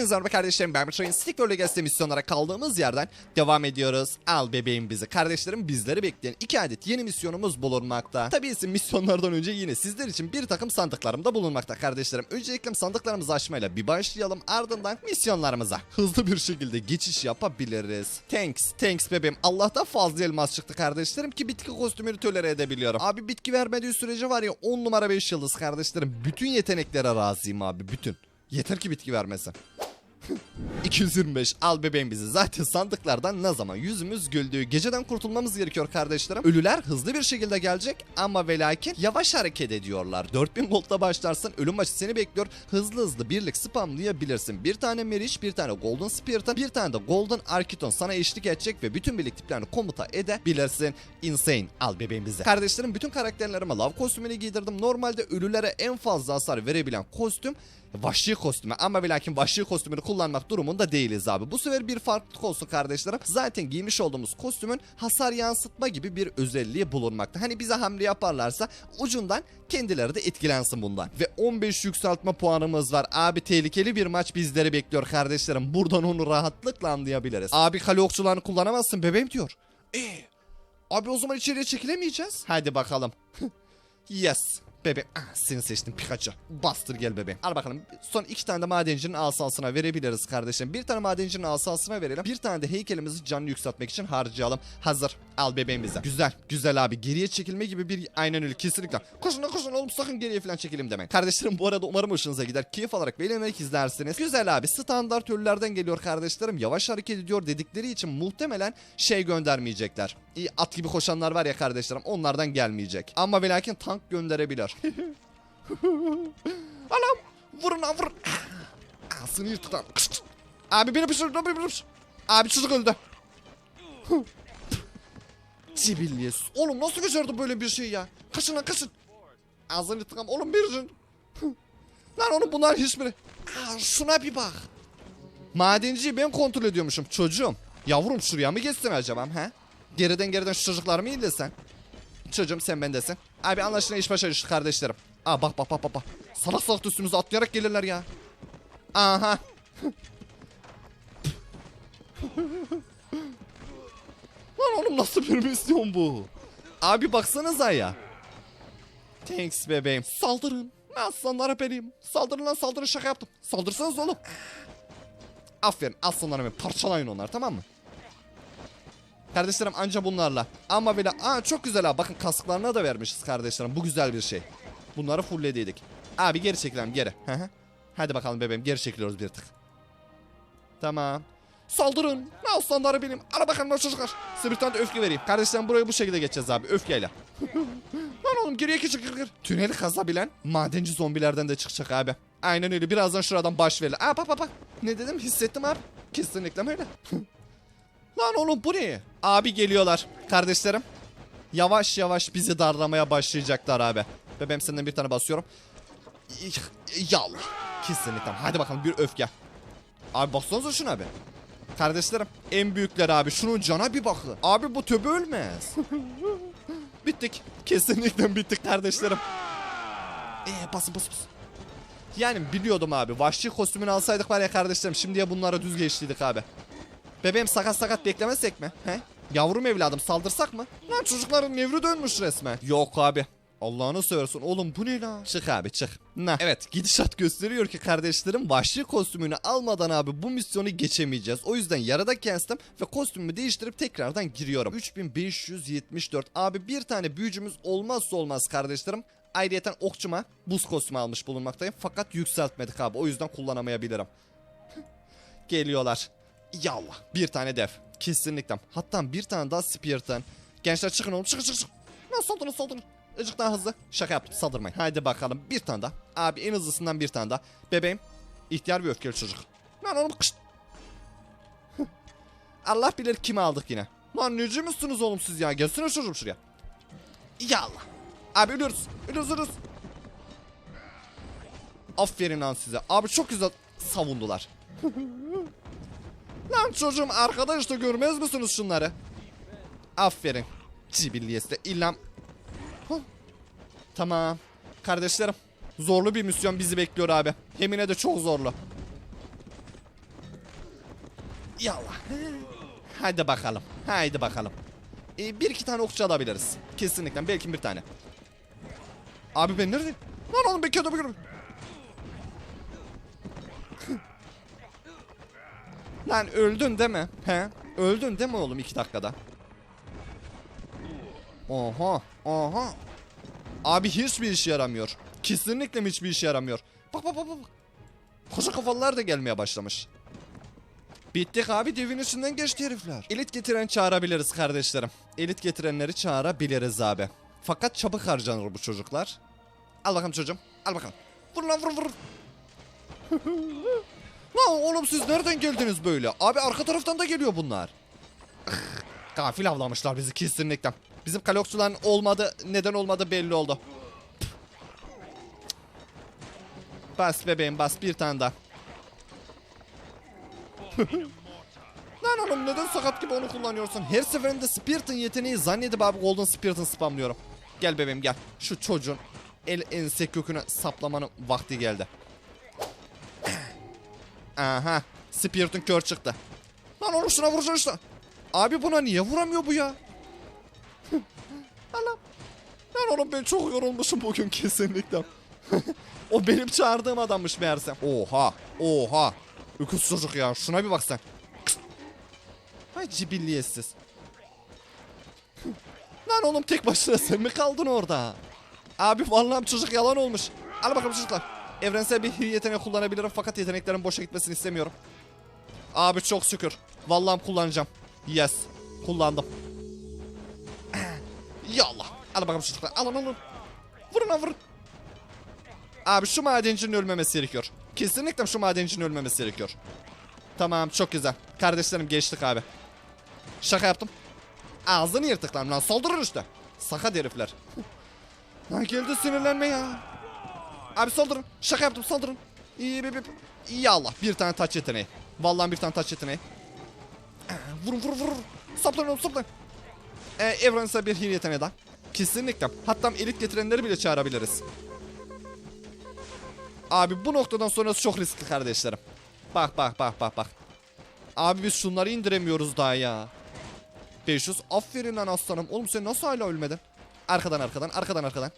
Hepinize merhaba kardeşlerim ben Bertrand Stick Roll Legacy misyonlara kaldığımız yerden devam ediyoruz. Al bebeğim bizi. Kardeşlerim bizleri bekleyen iki adet yeni misyonumuz bulunmakta. Tabii ise misyonlardan önce yine sizler için bir takım sandıklarım da bulunmakta kardeşlerim. Öncelikle sandıklarımızı açmayla bir başlayalım. Ardından misyonlarımıza hızlı bir şekilde geçiş yapabiliriz. Thanks, thanks bebeğim. Allah'tan fazla elmas çıktı kardeşlerim ki bitki kostümünü tolere edebiliyorum. Abi bitki vermediği sürece var ya 10 numara 5 yıldız kardeşlerim. Bütün yeteneklere razıyım abi bütün. Yeter ki bitki vermesin. 225 al bebeğim bizi. Zaten sandıklardan ne zaman yüzümüz güldüğü geceden kurtulmamız gerekiyor kardeşlerim. Ölüler hızlı bir şekilde gelecek ama ve lakin yavaş hareket ediyorlar. 4000 gold'la başlarsın ölüm maçı seni bekliyor. Hızlı hızlı birlik spamlayabilirsin. Bir tane Meriç, bir tane Golden Spirit'ın, bir tane de Golden Arkiton sana eşlik edecek ve bütün birlik tiplerini komuta edebilirsin. Insane al bebeğim bizi. Kardeşlerim bütün karakterlerime lav kostümünü giydirdim. Normalde ölülere en fazla hasar verebilen kostüm vahşi kostümü ama ve lakin vahşi kostümünü kullanmak durumunda değiliz abi. Bu sefer bir farklılık olsun kardeşlerim. Zaten giymiş olduğumuz kostümün hasar yansıtma gibi bir özelliği bulunmakta. Hani bize hamle yaparlarsa ucundan kendileri de etkilensin bundan. Ve 15 yükseltme puanımız var. Abi tehlikeli bir maç bizleri bekliyor kardeşlerim. Buradan onu rahatlıkla anlayabiliriz. Abi kale okçularını kullanamazsın bebeğim diyor. Eee Abi o zaman içeriye çekilemeyeceğiz. Hadi bakalım. yes. Bebe ah, seni seçtim Pikachu. Bastır gel bebeğim. Al bakalım. Son iki tane de madencinin asasına verebiliriz kardeşim. Bir tane madencinin asasına verelim. Bir tane de heykelimizi canlı yükseltmek için harcayalım. Hazır. Al bebeğim bize. Güzel. Güzel abi. Geriye çekilme gibi bir aynen öyle kesinlikle. Koşun koşun oğlum sakın geriye falan çekelim demek. Kardeşlerim bu arada umarım hoşunuza gider. Keyif alarak beğenerek izlersiniz. Güzel abi. Standart ölülerden geliyor kardeşlerim. Yavaş hareket ediyor dedikleri için muhtemelen şey göndermeyecekler. İyi at gibi koşanlar var ya kardeşlerim onlardan gelmeyecek. Ama ve lakin tank gönderebilir. Anam vurun lan vurun. Ağzını yırtık lan. Abi beni pişir, beni pişir. Abi çocuk öldü. Cibilliyes. Oğlum nasıl başardı böyle bir şey ya? Kaçın lan kaçın. Ağzını lan. Oğlum bir Lan oğlum bunlar hiçbiri. Şuna bir bak. Madenciyi ben kontrol ediyormuşum çocuğum. Yavrum şuraya mı geçsin acaba he? Geriden geriden şu çocuklar mı iyilesen? Çocuğum sen bendesin. Abi anlaşılan iş başa düştü kardeşlerim. Aa bak bak bak bak. Salak salak üstümüze atlayarak gelirler ya. Aha. Lan oğlum nasıl bir misyon bu? Abi baksanıza ya. Thanks bebeğim. Saldırın. Aslanlara benim. Saldırın lan saldırın şaka yaptım. Saldırsanız oğlum. Aferin aslanlara benim. Parçalayın onları tamam mı? Kardeşlerim anca bunlarla. Ama bile aa çok güzel ha. Bakın kasklarına da vermişiz kardeşlerim. Bu güzel bir şey. Bunları fulllediydik. Abi geri çekilelim geri. Hadi bakalım bebeğim geri çekiliyoruz bir tık. Tamam. Saldırın. Ne aslanları benim. Ara bakalım çocuklar. Size bir tane de öfke vereyim. Kardeşlerim burayı bu şekilde geçeceğiz abi. Öfkeyle. Lan oğlum geriye iki çık gir. Tüneli kazabilen madenci zombilerden de çıkacak abi. Aynen öyle. Birazdan şuradan baş verir. Aa bak bak bak. Ne dedim hissettim abi. Kesinlikle öyle. Lan oğlum bu ne? Abi geliyorlar kardeşlerim. Yavaş yavaş bizi darlamaya başlayacaklar abi. Bebeğim senden bir tane basıyorum. Yal. Kesinlikle. Hadi bakalım bir öfke. Abi baksanıza şuna abi. Kardeşlerim en büyükler abi. Şunun cana bir bakın. Abi bu töbe ölmez. bittik. Kesinlikle bittik kardeşlerim. Ee basın basın basın. Yani biliyordum abi. Vahşi kostümünü alsaydık var ya kardeşlerim. Şimdiye bunlara düz geçtiydik abi. Bebeğim sakat sakat beklemesek mi? He? Yavrum evladım saldırsak mı? Lan çocukların nevri dönmüş resmen. Yok abi. Allah'ını seversin oğlum bu ne lan? Çık abi çık. Nah. Evet gidişat gösteriyor ki kardeşlerim vahşi kostümünü almadan abi bu misyonu geçemeyeceğiz. O yüzden yarıda kestim ve kostümümü değiştirip tekrardan giriyorum. 3574 abi bir tane büyücümüz olmazsa olmaz kardeşlerim. Ayrıyeten okçuma buz kostümü almış bulunmaktayım. Fakat yükseltmedik abi o yüzden kullanamayabilirim. Geliyorlar. Yallah. Bir tane dev. Kesinlikle. Hatta bir tane daha Spirit'ten. Gençler çıkın oğlum çıkın çıkın çıkın. Lan saldırın saldırın. Azıcık daha hızlı. Şaka yaptım saldırmayın. Haydi bakalım bir tane daha. Abi en hızlısından bir tane daha. Bebeğim. İhtiyar bir öfkeli çocuk. Lan oğlum kışt. Allah bilir kimi aldık yine. Lan neci misiniz oğlum siz ya? Gelsene çocuğum şuraya. Yallah. Abi ölüyoruz. Ölüyoruz ölüyoruz. Aferin lan size. Abi çok güzel savundular. Lan çocuğum arkada işte görmez misiniz şunları? Aferin. Cibilliyesi illam. Tamam. Kardeşlerim. Zorlu bir misyon bizi bekliyor abi. Hemine de çok zorlu. Yallah. Hadi bakalım. Haydi bakalım. Ee, bir iki tane okçu alabiliriz. Kesinlikle. Belki bir tane. Abi ben nerede? Lan oğlum ben kötü Lan öldün değil mi? He? Öldün değil mi oğlum iki dakikada? Oha. Oha. Abi hiçbir işe yaramıyor. Kesinlikle hiçbir işe yaramıyor? Bak bak bak bak. Koca kafalılar da gelmeye başlamış. Bittik abi devin üstünden geçti herifler. Elit getiren çağırabiliriz kardeşlerim. Elit getirenleri çağırabiliriz abi. Fakat çabuk harcanır bu çocuklar. Al bakalım çocuğum. Al bakalım. Vur lan vur vur. Lan oğlum siz nereden geldiniz böyle? Abi arka taraftan da geliyor bunlar. Gafil avlamışlar bizi kesinlikle. Bizim kalokçuların olmadı, neden olmadı belli oldu. Bas bebeğim bas bir tane daha. Lan oğlum neden sakat gibi onu kullanıyorsun? Her seferinde Spirit'in yeteneği zannedip abi Golden Spirit'in spamlıyorum. Gel bebeğim gel. Şu çocuğun el ense köküne saplamanın vakti geldi. Aha. Spirit'in kör çıktı. Lan oğlum şuna vuracaksın işte. Abi buna niye vuramıyor bu ya? Allah'ım. Lan oğlum ben çok yorulmuşum bugün kesinlikle. o benim çağırdığım adammış meğersem. Oha. Oha. Öküz çocuk ya. Şuna bir bak sen. Ay cibilliyetsiz. Lan oğlum tek başına sen mi kaldın orada? Abi vallahi çocuk yalan olmuş. Al bakalım çocuklar. Evrensel bir yetenek kullanabilirim fakat yeteneklerin boşa gitmesini istemiyorum. Abi çok şükür. Vallahi kullanacağım. Yes. Kullandım. Yallah. Al bakalım çocuklar. Alın alın. Vurun vurun. Abi şu madencinin ölmemesi gerekiyor. Kesinlikle şu madencinin ölmemesi gerekiyor. Tamam çok güzel. Kardeşlerim geçtik abi. Şaka yaptım. Ağzını yırtık lan lan saldırın işte. Sakat herifler. lan geldi sinirlenme ya. Abi saldırın. Şaka yaptım saldırın. İyi bir. İyi Allah. Bir tane taç yeteneği. Vallahi bir tane taç yeteneği. Vurun vurun vurun. Saplayın oğlum saplayın. Ee, evrensel bir hile yeteneği daha. Kesinlikle. Hatta elit getirenleri bile çağırabiliriz. Abi bu noktadan sonrası çok riskli kardeşlerim. Bak bak bak bak bak. Abi biz şunları indiremiyoruz daha ya. 500. Aferin lan aslanım. Oğlum sen nasıl hala ölmedin? Arkadan arkadan arkadan arkadan.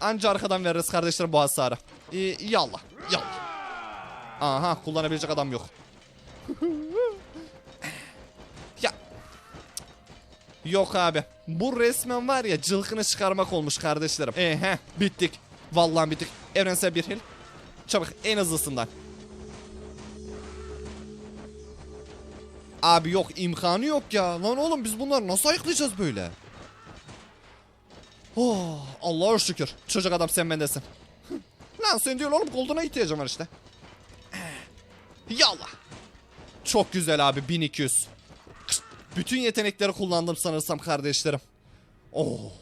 Anca arkadan veririz kardeşlerim bu hasarı. Ee, yallah. Yallah. Aha kullanabilecek adam yok. ya. Yok abi. Bu resmen var ya cılkını çıkarmak olmuş kardeşlerim. Ehe bittik. Vallahi bittik. Evrensel bir hil. Çabuk en hızlısından. Abi yok imkanı yok ya. Lan oğlum biz bunları nasıl ayıklayacağız böyle? Oh, Allah'a şükür. Çocuk adam sen bendesin. Lan sen diyor oğlum Golden'a ihtiyacım var işte. Yallah. Çok güzel abi 1200. Bütün yetenekleri kullandım sanırsam kardeşlerim. Oh.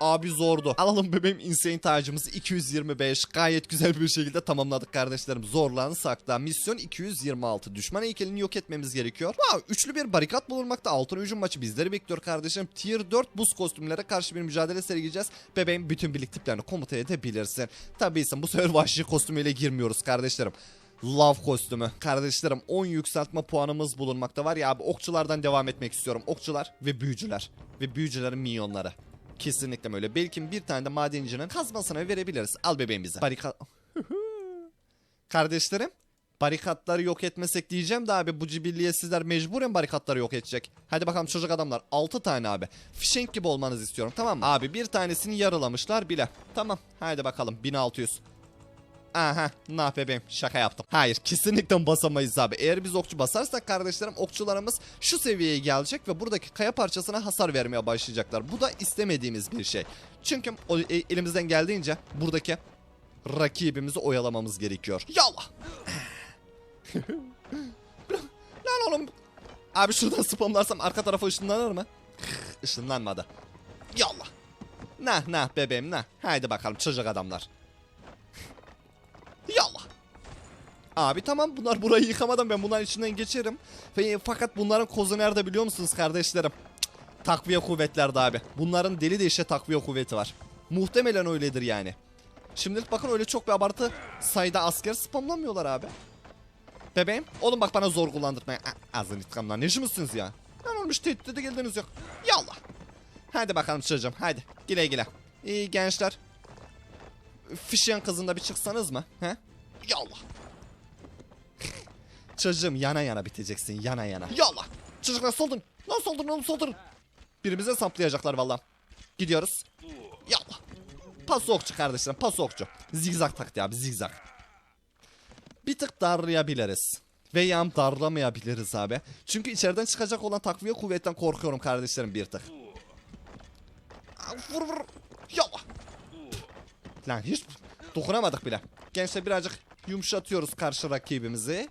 Abi zordu. Alalım bebeğim insane tacımızı 225. Gayet güzel bir şekilde tamamladık kardeşlerim. Zorlansak da misyon 226. Düşman heykelini yok etmemiz gerekiyor. Wow, üçlü bir barikat bulunmakta. Altın hücum maçı bizleri bekliyor kardeşim. Tier 4 buz kostümlere karşı bir mücadele sergileyeceğiz. Bebeğim bütün birlik tiplerini komuta edebilirsin. Tabii bu sefer vahşi kostümüyle girmiyoruz kardeşlerim. Love kostümü. Kardeşlerim 10 yükseltme puanımız bulunmakta var ya abi okçulardan devam etmek istiyorum. Okçular ve büyücüler. Ve büyücülerin minyonları. Kesinlikle öyle. Belki bir tane de madencinin kazmasına verebiliriz. Al bebeğim bize. Barikat... Kardeşlerim. Barikatları yok etmesek diyeceğim de abi bu cibilliyetsizler mecburen barikatları yok edecek. Hadi bakalım çocuk adamlar 6 tane abi. Fişenk gibi olmanızı istiyorum tamam mı? Abi bir tanesini yarılamışlar bile. Tamam hadi bakalım 1600. Aha nah bebeğim şaka yaptım. Hayır kesinlikle basamayız abi. Eğer biz okçu basarsak kardeşlerim okçularımız şu seviyeye gelecek ve buradaki kaya parçasına hasar vermeye başlayacaklar. Bu da istemediğimiz bir şey. Çünkü o, e, elimizden geldiğince buradaki rakibimizi oyalamamız gerekiyor. Yallah. Lan oğlum. Abi şuradan spamlarsam arka tarafa ışınlanır mı? Işınlanmadı. Yallah. Nah nah bebeğim nah. Haydi bakalım çocuk adamlar. Abi tamam bunlar burayı yıkamadan ben bunların içinden geçerim. Fakat bunların kozu nerede biliyor musunuz kardeşlerim? Takviye kuvvetlerde abi. Bunların deli de işte takviye kuvveti var. Muhtemelen öyledir yani. Şimdilik bakın öyle çok bir abartı sayıda asker spamlamıyorlar abi. Bebeğim oğlum bak bana zor kullandırmaya. A- Azın intikamlar ne işimizsiniz ya? Ben olmuş tehditte de geldiniz yok. Yallah. Hadi bakalım çocuğum hadi. Güle güle. İyi gençler. Fişen kızında bir çıksanız mı? He? Yallah. Çocuğum yana yana biteceksin yana yana. Yallah. Çocuklar soldurun. Lan soldurun oğlum soldurun. Birimize saplayacaklar valla. Gidiyoruz. Yallah. Pas okçu kardeşlerim pas okçu. Zigzag taktiği abi zigzag. Bir tık darlayabiliriz. Veya darlamayabiliriz abi. Çünkü içeriden çıkacak olan takviye kuvvetten korkuyorum kardeşlerim bir tık. Vur vur. Yallah. Lan hiç dokunamadık bile. Gençler birazcık yumuşatıyoruz karşı rakibimizi.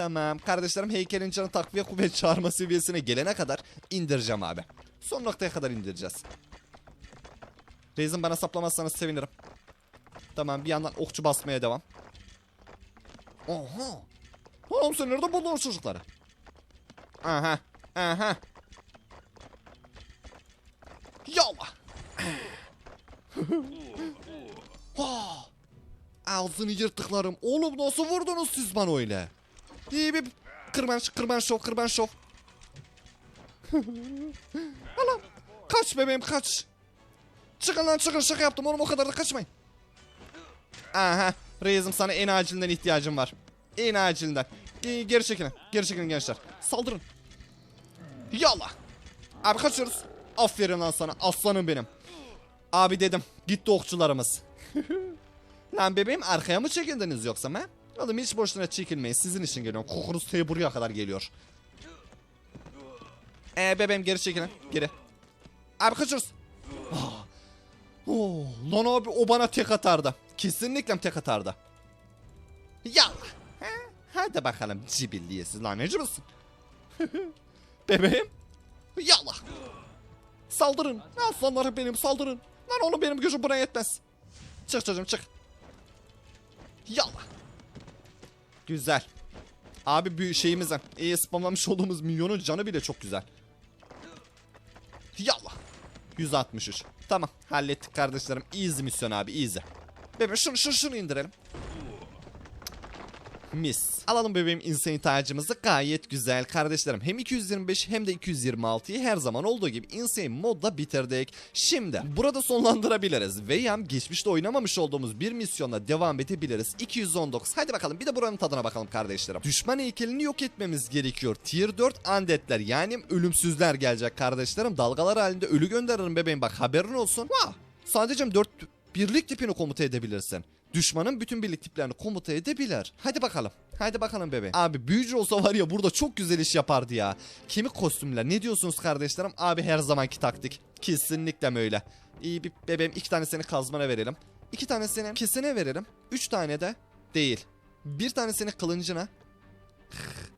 Tamam kardeşlerim heykelin canı takviye kuvvet çağırma seviyesine gelene kadar indireceğim abi. Son noktaya kadar indireceğiz. Reis'im bana saplamazsanız sevinirim. Tamam bir yandan okçu basmaya devam. Oha. Oğlum sen nerede buldun çocukları? Aha. Aha. Yallah. Ağzını yırttıklarım. Oğlum nasıl vurdunuz siz bana öyle? İyi bir kırbaç, kırbaç şov, kırbaç şov. Anam. Kaç bebeğim kaç. Çıkın lan çıkın şaka yaptım oğlum o kadar da kaçmayın. Aha. Reis'im sana en acilinden ihtiyacım var. En acilinden. İyi, geri çekilin. Geri çekilin gençler. Saldırın. Yallah. Abi kaçıyoruz. Aferin lan sana aslanım benim. Abi dedim gitti okçularımız. lan bebeğim arkaya mı çekildiniz yoksa mı? Oğlum hiç boşuna çekilmeyin sizin için geliyorum. Kokunuz te buraya kadar geliyor. Ee bebeğim geri çekilin geri. Abi kaçıyoruz. Oh, lan abi o bana tek atardı. Kesinlikle tek atardı. Ha, Hadi bakalım cibilliyesiz lan neci misin? Bebeğim. Yallah. Saldırın. Aslanlarım benim saldırın. Lan oğlum benim gücüm buna yetmez. Çık çocuğum çık. Yallah. Güzel. Abi bir şeyimizden iyi spamlamış olduğumuz milyonun canı bile çok güzel. Yallah. 163. Tamam hallettik kardeşlerim. Easy misyon abi easy. Bebeğim şunu şunu şunu indirelim. Mis. Alalım bebeğim insane tacımızı gayet güzel kardeşlerim. Hem 225 hem de 226'yı her zaman olduğu gibi insane modda bitirdik. Şimdi burada sonlandırabiliriz. Veya geçmişte oynamamış olduğumuz bir misyonla devam edebiliriz. 219. Hadi bakalım bir de buranın tadına bakalım kardeşlerim. Düşman heykelini yok etmemiz gerekiyor. Tier 4 undeadler yani ölümsüzler gelecek kardeşlerim. Dalgalar halinde ölü gönderirim bebeğim bak haberin olsun. Vah. Sadece 4 birlik tipini komuta edebilirsin. Düşmanın bütün birlik tiplerini komuta edebilir. Hadi bakalım. Hadi bakalım bebe. Abi büyücü olsa var ya burada çok güzel iş yapardı ya. Kemik kostümler ne diyorsunuz kardeşlerim? Abi her zamanki taktik. Kesinlikle öyle. İyi bir bebeğim iki tanesini kazmana verelim. İki tanesini kesine verelim. Üç tane de değil. Bir tanesini kılıncına.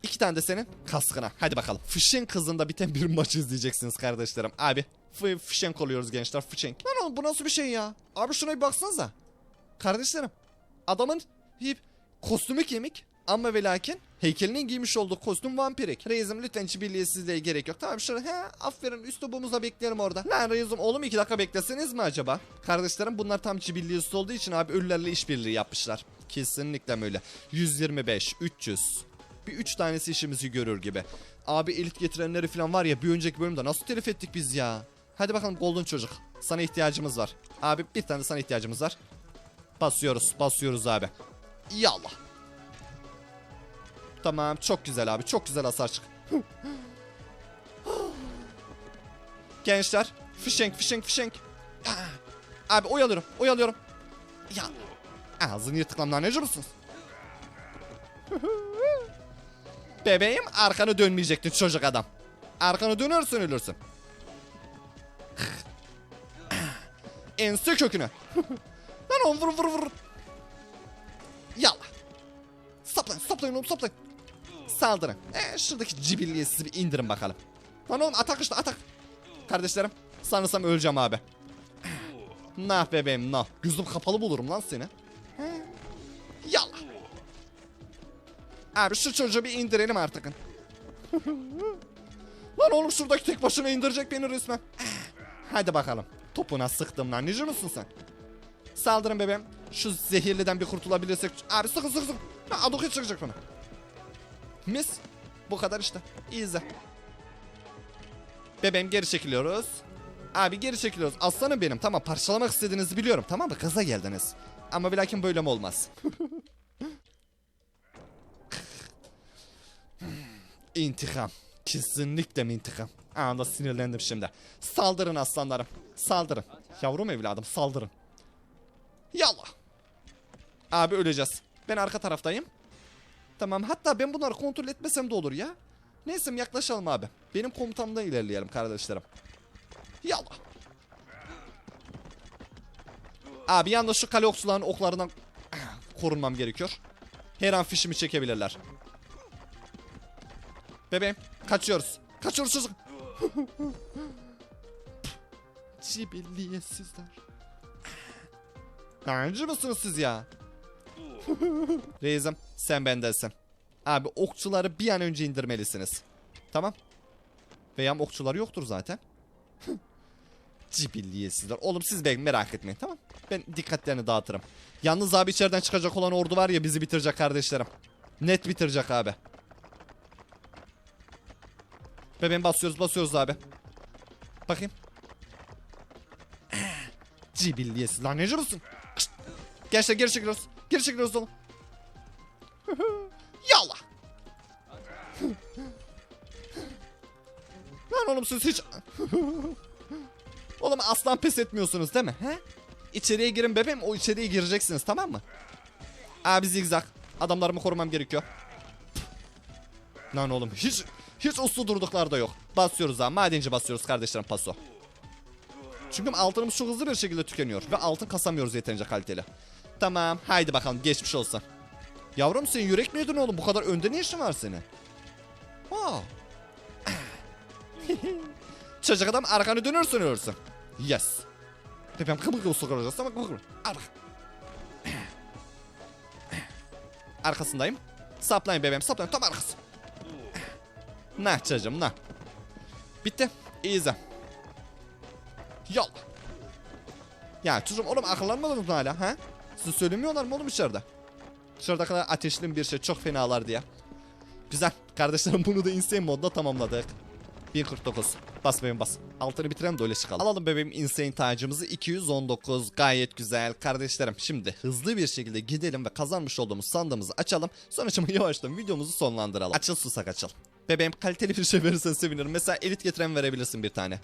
İki tane de senin kaskına. Hadi bakalım. Fişen kızında biten bir maç izleyeceksiniz kardeşlerim. Abi f- fişenk oluyoruz gençler fişenk. Lan oğlum bu nasıl bir şey ya? Abi şuna bir baksanıza. Kardeşlerim adamın hip kostümü kemik ama ve lakin heykelinin giymiş olduğu kostüm vampirik. Reis'im lütfen hiç birliğsizliğe gerek yok. Tamam şöyle he aferin üslubumuzla bekleyelim orada. Lan Reis'im oğlum iki dakika bekleseniz mi acaba? Kardeşlerim bunlar tam cibilliyesi olduğu için abi ölülerle işbirliği yapmışlar. Kesinlikle öyle. 125, 300. Bir üç tanesi işimizi görür gibi. Abi elit getirenleri falan var ya bir önceki bölümde nasıl telif ettik biz ya. Hadi bakalım golden çocuk. Sana ihtiyacımız var. Abi bir tane sana ihtiyacımız var. Basıyoruz. Basıyoruz abi. Yallah. Tamam çok güzel abi. Çok güzel hasar çık. Gençler. Fişenk fişenk fişenk. Abi oyalıyorum. Oyalıyorum. Ya. Ağzını yırtıklamdan nece musunuz? Bebeğim arkanı dönmeyecektin çocuk adam. Arkanı dönersen ölürsün. Ense köküne. Lan oğlum vur vur vur. Yallah. Saplayın saplayın oğlum saplayın. Saldırın. Ee, şuradaki cibilliyi sizi bir indirin bakalım. Lan oğlum atak işte atak. Kardeşlerim sanırsam öleceğim abi. Nah bebeğim nah. Gözüm kapalı bulurum lan seni. Yallah. Abi şu çocuğu bir indirelim artık. lan oğlum şuradaki tek başına indirecek beni resmen. Hadi bakalım. Topuna sıktım lan. Nece misin sen? Saldırın bebeğim. Şu zehirliden bir kurtulabilirsek. Abi sıkın sıkın sıkın. Ha, Adoka çıkacak bana. Mis. Bu kadar işte. İzle. Bebeğim geri çekiliyoruz. Abi geri çekiliyoruz. Aslanım benim. Tamam parçalamak istediğinizi biliyorum. Tamam mı? Gaza geldiniz. Ama bir lakin böyle mi olmaz? İntikam. Kesinlikle mi intikam? Anda sinirlendim şimdi. Saldırın aslanlarım. Saldırın. Yavrum evladım saldırın. Yallah. Abi öleceğiz. Ben arka taraftayım. Tamam hatta ben bunları kontrol etmesem de olur ya. Neyse yaklaşalım abi. Benim komutamdan ilerleyelim kardeşlerim. Yallah. Abi yalnız şu kale okçuların oklarından korunmam gerekiyor. Her an fişimi çekebilirler. Bebeğim kaçıyoruz. Kaçıyoruz çocuk. Cibilliyetsizler. Hancı mısınız siz ya? Reis'im sen bendensin. Abi okçuları bir an önce indirmelisiniz. Tamam. Veya okçuları yoktur zaten. Cibilliyetsizler. Oğlum siz bek merak etmeyin tamam. Ben dikkatlerini dağıtırım. Yalnız abi içeriden çıkacak olan ordu var ya bizi bitirecek kardeşlerim. Net bitirecek abi. Bebeğim basıyoruz basıyoruz abi. Bakayım. Cibilliyetsiz lan nece misin? Gençler geri çekiliyoruz. Geri çekiliyoruz oğlum. Yallah. lan oğlum siz hiç... oğlum aslan pes etmiyorsunuz değil mi? He? İçeriye girin bebeğim o içeriye gireceksiniz tamam mı? Abi zigzag. Adamlarımı korumam gerekiyor. Lan oğlum hiç hiç uslu durduklar da yok. Basıyoruz ha madenci basıyoruz kardeşlerim paso. Çünkü altınımız çok hızlı bir şekilde tükeniyor ve altın kasamıyoruz yeterince kaliteli. Tamam haydi bakalım geçmiş olsun. Yavrum sen yürek mi yedin oğlum bu kadar önde ne işin var senin? Aa. Çocuk adam arkanı dönürsün ölürsün. Yes. Tepem kıvır kıvır sokaracağız ama kıvır. Al bak. Arkasındayım. Saplayın bebeğim saplayın tam arkası. Nah çocuğum nah. Bitti. İyi. Yol. Ya çocuğum oğlum akıllanmadınız mı hala ha? Size söylemiyorlar mı oğlum içeride? Dışarıda kadar ateşli bir şey çok fenalar diye. Güzel. Kardeşlerim bunu da insane modda tamamladık. 1049. Bas bebeğim bas. Altını bitirelim de öyle çıkalım. Alalım bebeğim insane tacımızı 219. Gayet güzel. Kardeşlerim şimdi hızlı bir şekilde gidelim ve kazanmış olduğumuz sandığımızı açalım. Sonra şimdi yavaştan videomuzu sonlandıralım. Açıl susak açıl. Bebeğim kaliteli bir şey verirsen sevinirim. Mesela elit getiren verebilirsin bir tane.